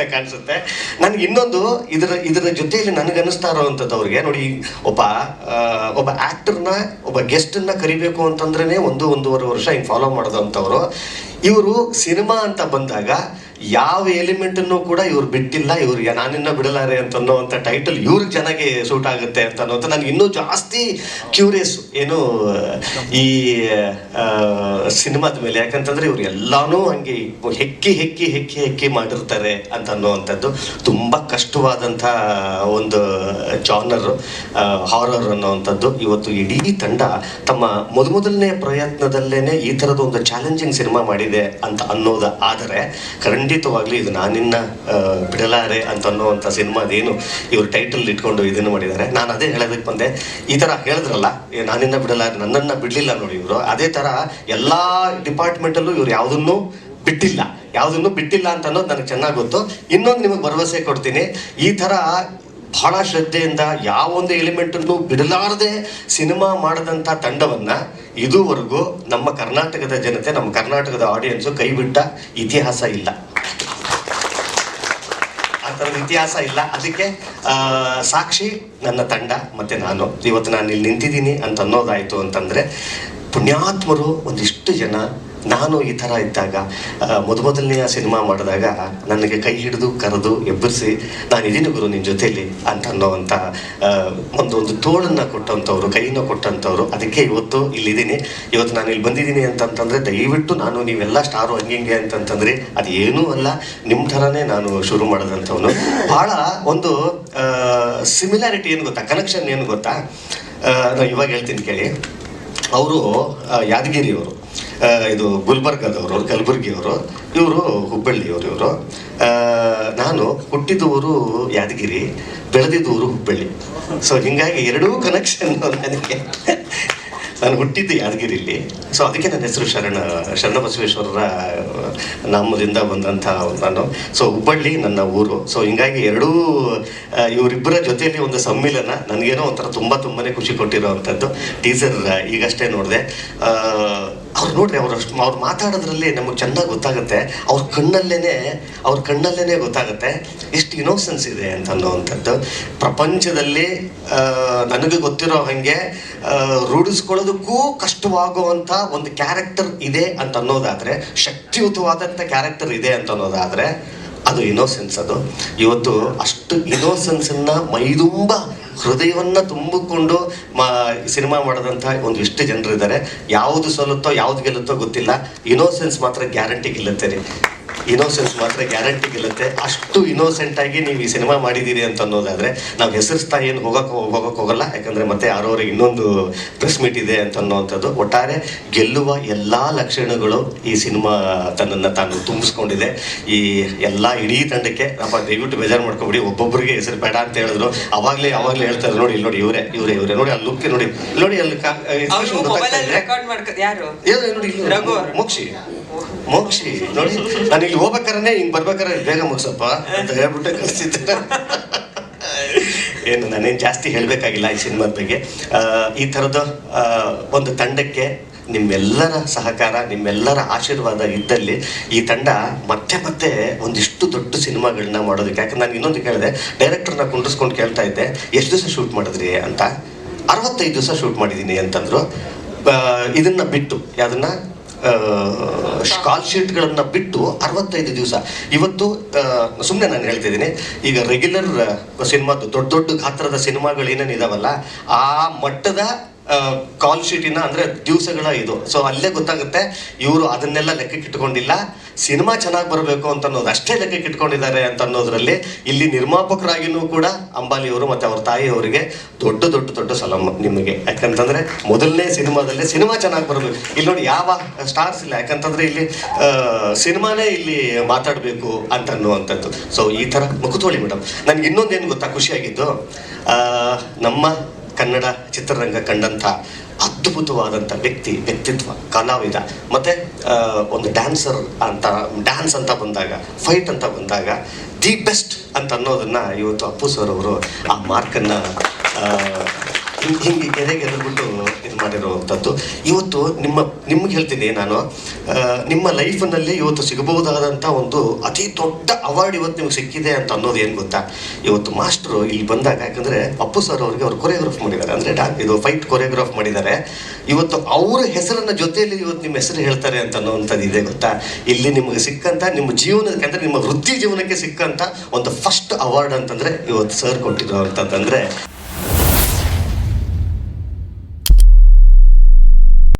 ಅಂತ ಕಾಣಿಸುತ್ತೆ. ನನ್ಗೆ ಇನ್ನೊಂದು ಇದರ ಇದರ ಜೊತೆಯಲ್ಲಿ ನನಗನ್ನಿಸ್ತಾ ಇರೋವಂಥದ್ದು ಅವ್ರಿಗೆ ನೋಡಿ, ಒಬ್ಬ ಒಬ್ಬ ಆ್ಯಕ್ಟರ್ನ ಒಬ್ಬ ಗೆಸ್ಟನ್ನ ಕರಿಬೇಕು ಅಂತಂದ್ರೇ ಒಂದು, ಒಂದೂವರೆ ವರ್ಷ ಹಿಂಗೆ ಫಾಲೋ ಮಾಡಿದಂಥವ್ರು. ಇವರು ಸಿನಿಮಾ ಅಂತ ಬಂದಾಗ ಯಾವ ಎಲಿಮೆಂಟನ್ನು ಕೂಡ ಇವ್ರು ಬಿಟ್ಟಿಲ್ಲ, ಇವ್ರು ನಾನಿನ್ನ ಬಿಡಲಾರೆ ಅಂತ ಅನ್ನೋವಂಥ ಟೈಟಲ್ ಇವ್ರಿಗೆ ಚೆನ್ನಾಗಿ ಸೂಟ್ ಆಗುತ್ತೆ ಅಂತ ಅನ್ನೋಂಥ ನನಗೆ ಇನ್ನೂ ಜಾಸ್ತಿ ಕ್ಯೂರಿಯಸ್ ಏನು, ಈ ಸಿನಿಮಾದ ಮೇಲೆ. ಯಾಕಂತಂದ್ರೆ ಇವ್ರು ಎಲ್ಲಾನು ಹಂಗೆ ಹೆಕ್ಕಿ ಹೆಕ್ಕಿ ಹೆಕ್ಕಿ ಹೆಕ್ಕಿ ಮಾಡಿರ್ತಾರೆ ಅಂತ ಅನ್ನುವಂಥದ್ದು ತುಂಬ ಕಷ್ಟವಾದಂಥ ಒಂದು ಜಾನರ್ ಹಾರರ್ ಅನ್ನುವಂಥದ್ದು. ಇವತ್ತು ಇಡೀ ತಂಡ ತಮ್ಮ ಮೊದಮೊದಲನೇ ಪ್ರಯತ್ನದಲ್ಲೇನೆ ಈ ಥರದ ಒಂದು ಚಾಲೆಂಜಿಂಗ್ ಸಿನಿಮಾ ಮಾಡಿದೆ ಅಂತ ಅನ್ನೋದು ಆದರೆ, ಖಂಡಿತವಾಗ್ಲೂ ಇದು ನಾನಿನ್ನ ಬಿಡಲಾರೆ ಅಂತ ಅನ್ನುವಂಥ ಸಿನಿಮಾದೇನು ಇವರು ಟೈಟಲ್ ಇಟ್ಕೊಂಡು ಇದನ್ನು ಮಾಡಿದ್ದಾರೆ. ನಾನು ಅದೇ ಹೇಳೋದಕ್ಕೆ ಬಂದೆ. ಈ ಥರ ಹೇಳಿದ್ರಲ್ಲ ನಾನಿನ್ನ ಬಿಡಲಾರೆ, ನನ್ನನ್ನು ಬಿಡಲಿಲ್ಲ ನೋಡಿ ಇವರು. ಅದೇ ಥರ ಎಲ್ಲ ಡಿಪಾರ್ಟ್ಮೆಂಟಲ್ಲೂ ಇವ್ರು ಯಾವುದನ್ನು ಬಿಟ್ಟಿಲ್ಲ. ಯಾವುದನ್ನು ಬಿಟ್ಟಿಲ್ಲ ಅಂತ ಅನ್ನೋದು ನನಗೆ ಚೆನ್ನಾಗಿ ಗೊತ್ತು. ಇನ್ನೊಂದು ನಿಮಗೆ ಭರವಸೆ ಕೊಡ್ತೀನಿ. ಈ ಥರ ಬಹಳ ಶ್ರದ್ಧೆಯಿಂದ ಯಾವೊಂದು ಎಲಿಮೆಂಟನ್ನು ಬಿಡಲಾರದೆ ಸಿನಿಮಾ ಮಾಡಿದಂಥ ತಂಡವನ್ನ ಇದುವರೆಗೂ ನಮ್ಮ ಕರ್ನಾಟಕದ ಜನತೆ, ನಮ್ಮ ಕರ್ನಾಟಕದ ಆಡಿಯನ್ಸು ಕೈ ಬಿಟ್ಟ ಇತಿಹಾಸ ಇಲ್ಲ. ಆ ಇತಿಹಾಸ ಇಲ್ಲ. ಅದಕ್ಕೆ ಸಾಕ್ಷಿ ನನ್ನ ತಂಡ, ಮತ್ತೆ ನಾನು. ಇವತ್ತು ನಾನು ಇಲ್ಲಿ ನಿಂತಿದ್ದೀನಿ ಅಂತ ಅನ್ನೋದಾಯ್ತು ಅಂತಂದ್ರೆ ಪುಣ್ಯಾತ್ಮರು ಒಂದಿಷ್ಟು ಜನ ನಾನು ಈ ಥರ ಇದ್ದಾಗ ಮೊದಮೊದಲನೆಯ ಸಿನಿಮಾ ಮಾಡಿದಾಗ ನನಗೆ ಕೈ ಹಿಡಿದು ಕರೆದು ಎಬ್ಬರಿಸಿ, ನಾನು ಇದೀನಿ ಗುರು ನಿನ್ನ ಜೊತೆಯಲ್ಲಿ ಅಂತ ಅನ್ನೋವಂಥ ಒಂದು ಒಂದು ತೋಳನ್ನು ಕೊಟ್ಟಂಥವ್ರು ಕೈನ ಕೊಟ್ಟಂಥವ್ರು ಅದಕ್ಕೆ ಇವತ್ತು ಇಲ್ಲಿದ್ದೀನಿ. ಇವತ್ತು ನಾನು ಇಲ್ಲಿ ಬಂದಿದ್ದೀನಿ ಅಂತಂತಂದರೆ, ದಯವಿಟ್ಟು ನಾನು ನೀವೆಲ್ಲ ಸ್ಟಾರು ಹಂಗೆ ಹಿಂಗೆ ಅದು ಏನೂ ಅಲ್ಲ. ನಿಮ್ಮ ಥರನೇ ನಾನು ಶುರು ಮಾಡಿದಂಥವನು. ಭಾಳ ಒಂದು ಸಿಮಿಲಾರಿಟಿ ಏನು ಗೊತ್ತಾ ಕನೆಕ್ಷನ್ ಏನು ಗೊತ್ತಾ? ನಾನು ಇವಾಗ ಹೇಳ್ತೀನಿ ಕೇಳಿ. ಅವರು ಯಾದಗಿರಿಯವರು. ಇದು ಗುಲ್ಬರ್ಗದವರು, ಕಲಬುರಗಿಯವರು, ಇವರು ಹುಬ್ಬಳ್ಳಿಯವರು ಇವರು. ನಾನು ಹುಟ್ಟಿದವರು ಯಾದಗಿರಿ ಬೆಳೆದಿದ್ದವರು ಹುಬ್ಬಳ್ಳಿ. ಸೊ ಹಿಂಗಾಗಿ ಎರಡೂ ಕನೆಕ್ಷನ್ ನನಗೆ. ನಾನು ಹುಟ್ಟಿದ್ದು ಯಾದಗಿರಿಲಿ ಸೊ ಅದಕ್ಕೆ ನನ್ನ ಹೆಸರು ಶರಣ, ಶರಣಬಸವೇಶ್ವರರ ನಾಮದಿಂದ ಬಂದಂಥ ನಾನು. ಸೊ ಹುಬ್ಬಳ್ಳಿ ನನ್ನ ಊರು. ಸೊ ಹಿಂಗಾಗಿ ಎರಡೂ ಇವರಿಬ್ಬರ ಜೊತೆಯಲ್ಲಿ ಒಂದು ಸಮ್ಮಿಲನ ನನಗೇನೋ ಒಂಥರ ತುಂಬ ತುಂಬಾ ಖುಷಿ ಕೊಟ್ಟಿರೋವಂಥದ್ದು. ಟೀಸರ್ ಈಗಷ್ಟೇ ನೋಡಿದೆ. ಅವ್ರು ನೋಡ್ರಿ, ಅವ್ರು ಅವ್ರು ಮಾತಾಡೋದ್ರಲ್ಲಿ ನಮಗೆ ಚೆನ್ನಾಗಿ ಗೊತ್ತಾಗುತ್ತೆ. ಅವ್ರ ಕಣ್ಣಲ್ಲೇನೆ, ಅವ್ರ ಕಣ್ಣಲ್ಲೇ ಗೊತ್ತಾಗುತ್ತೆ. ಎಷ್ಟು ಇನೋಸೆನ್ಸ್ ಇದೆ ಅಂತ ಅನ್ನೋವಂಥದ್ದು. ಪ್ರಪಂಚದಲ್ಲಿ ನನಗೆ ಗೊತ್ತಿರೋ ಹಾಗೆ ರೂಢಿಸ್ಕೊಳ್ಳೋದಕ್ಕೂ ಕಷ್ಟವಾಗುವಂಥ ಒಂದು ಕ್ಯಾರೆಕ್ಟರ್ ಇದೆ ಅಂತ ಅನ್ನೋದಾದರೆ, ಶಕ್ತಿಯುತವಾದಂಥ ಕ್ಯಾರೆಕ್ಟರ್ ಇದೆ ಅಂತ ಅನ್ನೋದಾದರೆ, ಅದು ಇನೋಸೆನ್ಸ್ ಅದು. ಇವತ್ತು ಅಷ್ಟು ಇನೋಸೆನ್ಸನ್ನು ಮೈದುಂಬ ಹೃದಯವನ್ನು ತುಂಬಿಕೊಂಡು ಮಾ ಸಿನಿಮಾ ಮಾಡಿದಂಥ ಒಂದು ಇಷ್ಟು ಜನರಿದ್ದಾರೆ. ಯಾವುದು ಸೋಲುತ್ತೋ ಯಾವುದು ಗೆಲ್ಲುತ್ತೋ ಗೊತ್ತಿಲ್ಲ. ಇನೋಸೆನ್ಸ್ ಮಾತ್ರ ಗ್ಯಾರಂಟಿ ಗೆಲ್ಲುತ್ತೆ ರೀ. ಇನೋಸೆನ್ಸ್ ಮಾತ್ರ ಗ್ಯಾರಂಟಿ ಗೆಲ್ಲುತ್ತೆ. ಅಷ್ಟು ಇನ್ನೋಸೆಂಟ್ ಆಗಿ ನೀವು ಈ ಸಿನಿಮಾ ಮಾಡಿದ್ದೀರಿ ಅಂತ ಅನ್ನೋದಾದ್ರೆ ನಾವು ಹೆಸರಿಸ್ತಾ ಏನು ಹೋಗಕ್ಕೆ ಹೋಗಕ್ಕೆ ಹೋಗಲ್ಲ. ಯಾಕಂದ್ರೆ ಮತ್ತೆ ಯಾರೋರಿಗೆ ಇನ್ನೊಂದು ಪ್ರೆಸ್ ಮೀಟ್ ಇದೆ ಅಂತ ಅನ್ನೋವಂಥದ್ದು. ಒಟ್ಟಾರೆ ಗೆಲ್ಲುವ ಎಲ್ಲಾ ಲಕ್ಷಣಗಳು ಈ ಸಿನಿಮಾ ತನ್ನನ್ನು ತಾನು ತುಂಬಿಸ್ಕೊಂಡಿದೆ. ಈ ಎಲ್ಲ ಇಡೀ ತಂಡಕ್ಕೆ ನಮ್ಮ ದಯವಿಟ್ಟು ಬೇಜಾರು ಮಾಡ್ಕೊಬಿಡಿ. ಒಬ್ಬೊಬ್ಬರಿಗೆ ಹೆಸರು ಬೇಡ ಅಂತ ಹೇಳಿದ್ರು. ಅವಾಗ್ಲೇ ಅವಾಗ್ಲೇ ಹೇಳ್ತಾರೆ ನೋಡಿ ಇಲ್ಲಿ ನೋಡಿ ಇವರೇ ಇವರೇ ಇವರೇ. ನೋಡಿ ಅಲ್ಲಿ ಲುಕ್ ನೋಡಿ ಇಲ್ಲಿ ನೋಡಿ. ಅಲ್ಲಿ ಮೋಕ್ಷಿ. ಮೋಕ್ಷಿ. ನೋಡಿ ಇಲ್ಲಿ ಹೋಗ್ಬೇಕಾರೆ ಹಿಂಗೆ ಬರ್ಬೇಕಾರೆ ಬೇಗ ಮುಗಿಸಪ್ಪ ಅಂತ ಹೇಳ್ಬಿಟ್ಟು ಕಳಿಸಿದ್ದೆ ಏನು, ನಾನೇನು ಜಾಸ್ತಿ ಹೇಳಬೇಕಾಗಿಲ್ಲ ಈ ಸಿನಿಮಾದ ಬಗ್ಗೆ. ಈ ಥರದ ಒಂದು ತಂಡಕ್ಕೆ ನಿಮ್ಮೆಲ್ಲರ ಸಹಕಾರ, ನಿಮ್ಮೆಲ್ಲರ ಆಶೀರ್ವಾದ ಇದ್ದಲ್ಲಿ ಈ ತಂಡ ಮತ್ತೆ ಮತ್ತೆ ಒಂದಿಷ್ಟು ದೊಡ್ಡ ಸಿನಿಮಾಗಳನ್ನ ಮಾಡೋದಕ್ಕೆ, ಯಾಕಂದ್ರೆ ನಾನು ಇನ್ನೊಂದು ಕೇಳಿದೆ, ಡೈರೆಕ್ಟರ್ನ ಕುಂಡ್ರಿಸ್ಕೊಂಡು ಕೇಳ್ತಾ ಇದ್ದೆ, ಎಷ್ಟು ದಿವಸ ಶೂಟ್ ಮಾಡಿದ್ರಿ ಅಂತ. ಅರವತ್ತೈದು ದಿವಸ ಶೂಟ್ ಮಾಡಿದ್ದೀನಿ ಅಂತಂದರು. ಇದನ್ನ ಬಿಟ್ಟು, ಯಾವ್ದನ್ನ? ಕಾಲ್ ಶೀಟ್ಗಳನ್ನು ಬಿಟ್ಟು ಅರವತ್ತೈದು ದಿವಸ. ಇವತ್ತು ಸುಮ್ಮನೆ ನಾನು ಹೇಳ್ತಿದ್ದೀನಿ, ಈಗ ರೆಗ್ಯುಲರ್ ಸಿನಿಮಾದ್ದು ದೊಡ್ಡ ದೊಡ್ಡ ಗಾತ್ರದ ಸಿನಿಮಾಗಳು ಏನೇನಿದಾವಲ್ಲ ಆ ಮಟ್ಟದ ಕಾಲ್ ಶೀಟಿನ ಅಂದ್ರೆ ದಿವಸಗಳ ಇದು. ಸೊ ಅಲ್ಲೇ ಗೊತ್ತಾಗುತ್ತೆ ಇವರು ಅದನ್ನೆಲ್ಲ ಲೆಕ್ಕಕ್ಕೆ ಇಟ್ಕೊಂಡಿಲ್ಲ ಸಿನಿಮಾ ಚೆನ್ನಾಗಿ ಬರಬೇಕು ಅಂತ ಅನ್ನೋದು ಅಷ್ಟೇ ಲೆಕ್ಕಕ್ಕೆ ಇಟ್ಕೊಂಡಿದ್ದಾರೆ ಅಂತ ಅನ್ನೋದರಲ್ಲಿ ಇಲ್ಲಿ ನಿರ್ಮಾಪಕರಾಗಿನೂ ಕೂಡ ಅಂಬಾಲಿಯವರು ಮತ್ತೆ ಅವ್ರ ತಾಯಿಯವರಿಗೆ ದೊಡ್ಡ ದೊಡ್ಡ ದೊಡ್ಡ ಸಲಂ ನಿಮಗೆ. ಯಾಕಂತಂದರೆ ಮೊದಲನೇ ಸಿನಿಮಾದಲ್ಲೇ ಸಿನಿಮಾ ಚೆನ್ನಾಗಿ ಬರಬೇಕು. ಇಲ್ಲಿ ನೋಡಿ ಯಾವ ಸ್ಟಾರ್ಸ್ ಇಲ್ಲ. ಯಾಕಂತಂದರೆ ಇಲ್ಲಿ ಸಿನಿಮಾನೇ ಇಲ್ಲಿ ಮಾತಾಡಬೇಕು ಅಂತ ಅನ್ನುವಂಥದ್ದು ಸೊ ಈ ಥರ ಮುಖತೋಳಿ ಮೇಡಮ್. ನನ್ಗೆ ಇನ್ನೊಂದೇನು ಗೊತ್ತಾ? ಖುಷಿಯಾಗಿದ್ದು ನಮ್ಮ ಕನ್ನಡ ಚಿತ್ರರಂಗ ಕಂಡಂಥ ಅದ್ಭುತವಾದಂಥ ವ್ಯಕ್ತಿ, ವ್ಯಕ್ತಿತ್ವ, ಕಲಾವಿದ. ಮತ್ತೆ ಒಂದು ಡ್ಯಾನ್ಸರ್ ಅಂತ ಡ್ಯಾನ್ಸ್ ಅಂತ ಬಂದಾಗ ಫೈಟ್ ಅಂತ ಬಂದಾಗ ದಿ ಬೆಸ್ಟ್ ಅಂತ ಅನ್ನೋದನ್ನ ಇವತ್ತು ಅಪ್ಪು ಸರ್ ಅವರು ಆ ಮಾರ್ಕನ್ನ ಹಿಂಗೆ ಹಿಂಗೆ ಗೆರೆಗೆ ಇದು ಮಾಡಿರುವಂಥದ್ದು. ಇವತ್ತು ನಿಮ್ಮ, ನಿಮ್ಗೆ ಹೇಳ್ತೀನಿ ನಾನು. ನಿಮ್ಮ ಲೈಫ್ನಲ್ಲಿ ಇವತ್ತು ಸಿಗಬಹುದಾದಂಥ ಒಂದು ಅತಿ ದೊಡ್ಡ ಅವಾರ್ಡ್ ಇವತ್ತು ನಿಮ್ಗೆ ಸಿಕ್ಕಿದೆ ಅಂತ ಅನ್ನೋದು ಏನು ಗೊತ್ತಾ? ಇವತ್ತು ಮಾಸ್ಟ್ರು ಇಲ್ಲಿ ಬಂದಾಗ, ಯಾಕಂದರೆ ಅಪ್ಪು ಸರ್ ಅವರಿಗೆ ಅವ್ರು ಕೊರಿಯೋಗ್ರಾಫ್ ಮಾಡಿದ್ದಾರೆ. ಅಂದರೆ ಡಾ, ಇದು ಫೈಟ್ ಕೊರಿಯೋಗ್ರಾಫ್ ಮಾಡಿದ್ದಾರೆ. ಇವತ್ತು ಅವರ ಹೆಸರನ್ನ ಜೊತೆಯಲ್ಲಿ ಇವತ್ತು ನಿಮ್ಮ ಹೆಸರು ಹೇಳ್ತಾರೆ ಅಂತ ಅನ್ನೋವಂಥದ್ದು ಇದೆ ಗೊತ್ತಾ? ಇಲ್ಲಿ ನಿಮಗೆ ಸಿಕ್ಕಂಥ, ನಿಮ್ಮ ಜೀವನಕ್ಕೆ, ಅಂದರೆ ನಿಮ್ಮ ವೃತ್ತಿ ಜೀವನಕ್ಕೆ ಸಿಕ್ಕಂಥ ಒಂದು ಫಸ್ಟ್ ಅವಾರ್ಡ್ ಅಂತಂದರೆ ಇವತ್ತು ಸರ್ ಕೊಟ್ಟಿರೋ ಅಂತಂದ್ರೆ